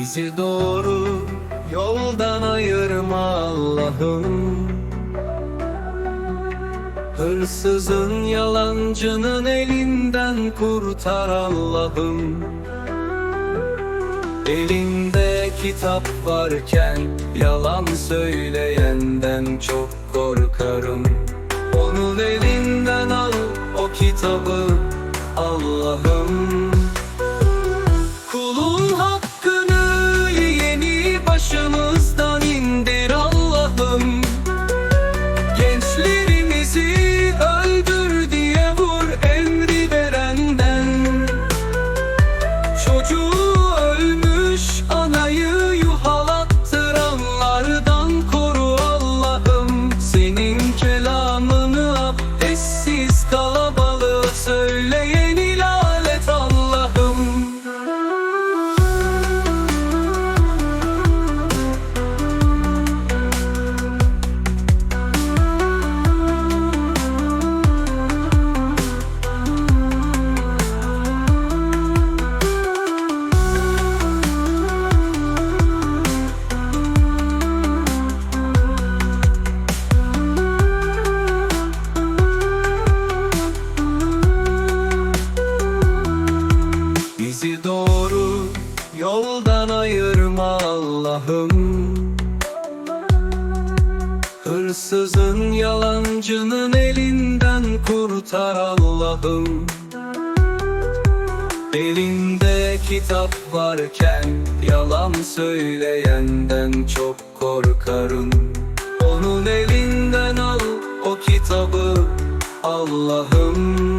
Bizi doğru yoldan ayırma Allah'ım. Hırsızın yalancının elinden kurtar Allah'ım. Elinde kitap varken yalan söyleyenden çok korkarım. Onun elinden al o kitabı Allah'ım Allah'ım Hırsızın yalancının elinden kurtar Allah'ım. Elinde kitap varken yalan söyleyenden çok korkarım. Onun elinden al o kitabı Allah'ım